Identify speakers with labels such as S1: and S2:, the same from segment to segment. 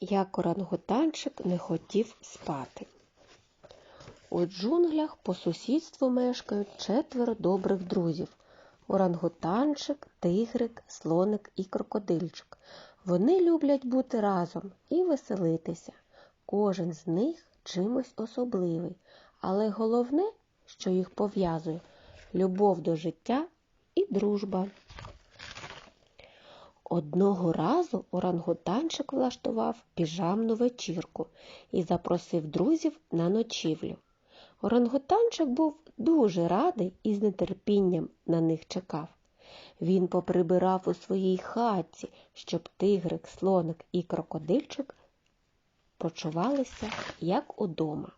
S1: як орангутанчик не хотів спати. У джунглях по сусідству мешкають четверо добрих друзів орангутанчик, тигрик, слоник і крокодильчик. Вони люблять бути разом і веселитися. Кожен з них чимось особливий, але головне, що їх пов'язує любов до життя і дружба. Одного разу орангутанчик влаштував піжамну вечірку і запросив друзів на ночівлю. Орангутанчик був дуже радий і з нетерпінням на них чекав. Він поприбирав у своїй хатці, щоб тигрик, слоник і крокодильчик почувалися як удома.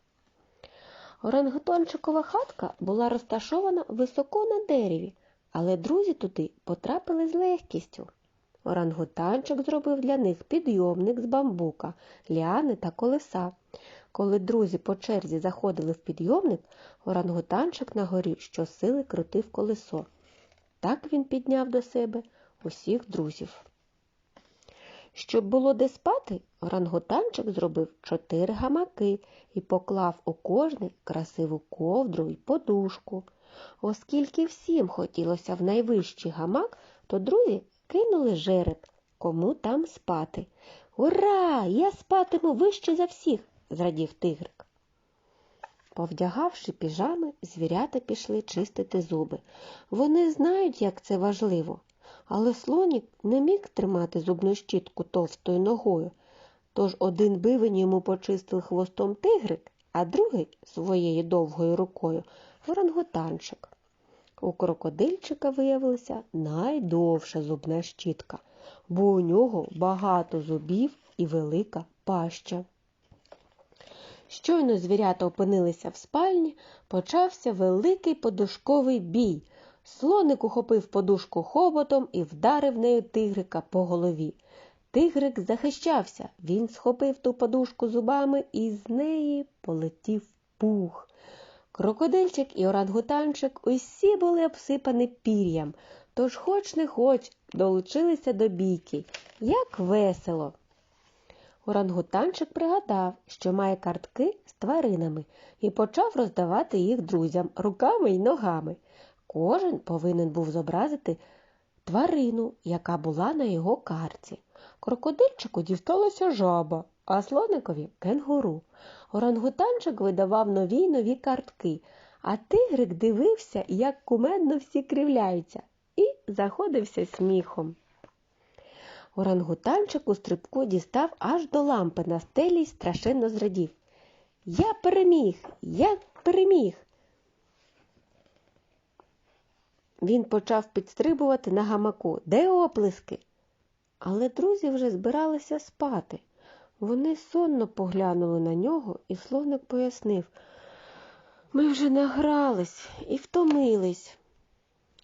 S1: Орангутанчикова хатка була розташована високо на дереві, але друзі туди потрапили з легкістю. Орангутанчик зробив для них підйомник з бамбука, ліани та колеса. Коли друзі по черзі заходили в підйомник, орангутанчик на горі щосили крутив колесо. Так він підняв до себе усіх друзів. Щоб було де спати, орангутанчик зробив чотири гамаки і поклав у кожний красиву ковдру й подушку. Оскільки всім хотілося в найвищий гамак, то друзі кинули жереб, кому там спати. Ура! Я спатиму вище за всіх, зрадів тигрик. Повдягавши піжами, звірята пішли чистити зуби. Вони знають, як це важливо, але слонік не міг тримати зубну щітку товстою ногою, тож один бивень йому почистив хвостом тигрик, а другий своєю довгою рукою орангутанчик. У крокодильчика виявилася найдовша зубна щітка, бо у нього багато зубів і велика паща. Щойно звірята опинилися в спальні, почався великий подушковий бій. Слоник ухопив подушку хоботом і вдарив нею тигрика по голові. Тигрик захищався, він схопив ту подушку зубами і з неї полетів пух. Крокодильчик і орангутанчик усі були обсипані пір'ям, тож хоч не хоч долучилися до бійки. Як весело! Орангутанчик пригадав, що має картки з тваринами, і почав роздавати їх друзям руками й ногами. Кожен повинен був зобразити тварину, яка була на його карті. Крокодильчику дісталася жаба, а слоникові кенгуру. Орангутанчик видавав нові й нові картки, а тигрик дивився, як кумедно всі кривляються, і заходився сміхом. Орангутанчик у стрибку дістав аж до лампи на стелі й страшенно зрадів. Я переміг, я переміг. Він почав підстрибувати на гамаку. Де оплески? Але друзі вже збиралися спати. Вони сонно поглянули на нього, і слоник пояснив ми вже награлись і втомились.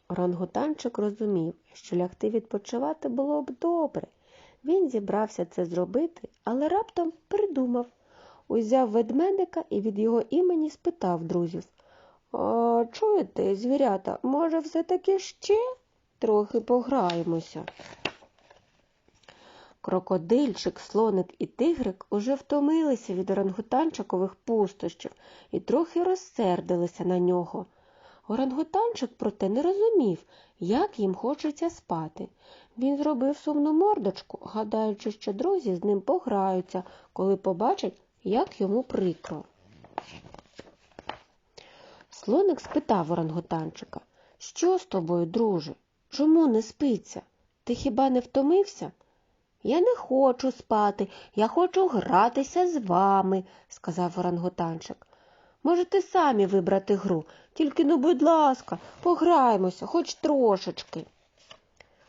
S1: Орангутанчик розумів, що лягти відпочивати було б добре. Він зібрався це зробити, але раптом придумав. Узяв ведмедика і від його імені спитав друзів А чуєте, звірята, може, все-таки ще трохи пограємося? Крокодильчик, слоник і тигрик уже втомилися від орангутанчикових пустощів і трохи розсердилися на нього. Орангутанчик, проте, не розумів, як їм хочеться спати. Він зробив сумну мордочку, гадаючи, що друзі з ним пограються, коли побачать, як йому прикро. Слоник спитав орангутанчика, що з тобою, друже? Чому не спиться? Ти хіба не втомився? Я не хочу спати, я хочу гратися з вами, сказав орангутанчик. Можете самі вибрати гру, тільки ну, будь ласка, пограємося, хоч трошечки.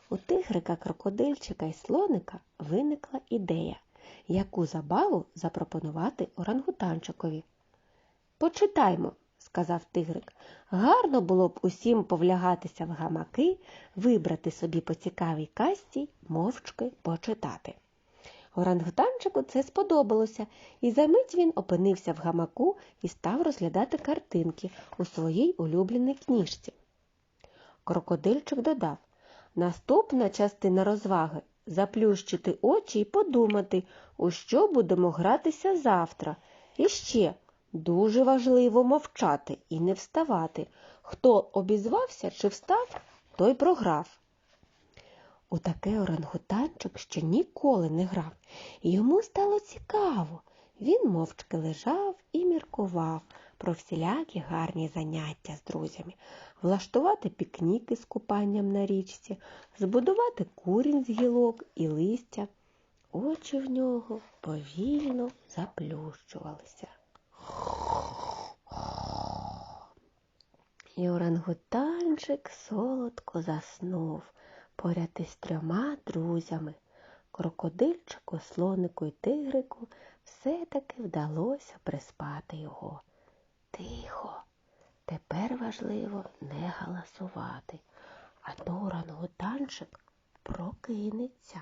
S1: У тигрика, крокодильчика і слоника виникла ідея, яку забаву запропонувати орангутанчикові. Почитаймо, сказав тигрик. Гарно було б усім повлягатися в гамаки, вибрати собі по цікавій касті, мовчки почитати. Орангутанчику це сподобалося, і за мить він опинився в гамаку і став розглядати картинки у своїй улюбленій книжці. Крокодильчик додав Наступна частина розваги заплющити очі і подумати, у що будемо гратися завтра. І ще дуже важливо мовчати і не вставати. Хто обізвався чи встав, той програв. У таке орангутанчик ще ніколи не грав, йому стало цікаво. Він мовчки лежав і міркував про всілякі гарні заняття з друзями, влаштувати пікніки з купанням на річці, збудувати курінь з гілок і листя. Очі в нього повільно заплющувалися. І орангутанчик солодко заснув поряд із трьома друзями. Крокодильчику, слонику і тигрику все-таки вдалося приспати його. Тихо, тепер важливо не галасувати, а то орангутанчик прокинеться.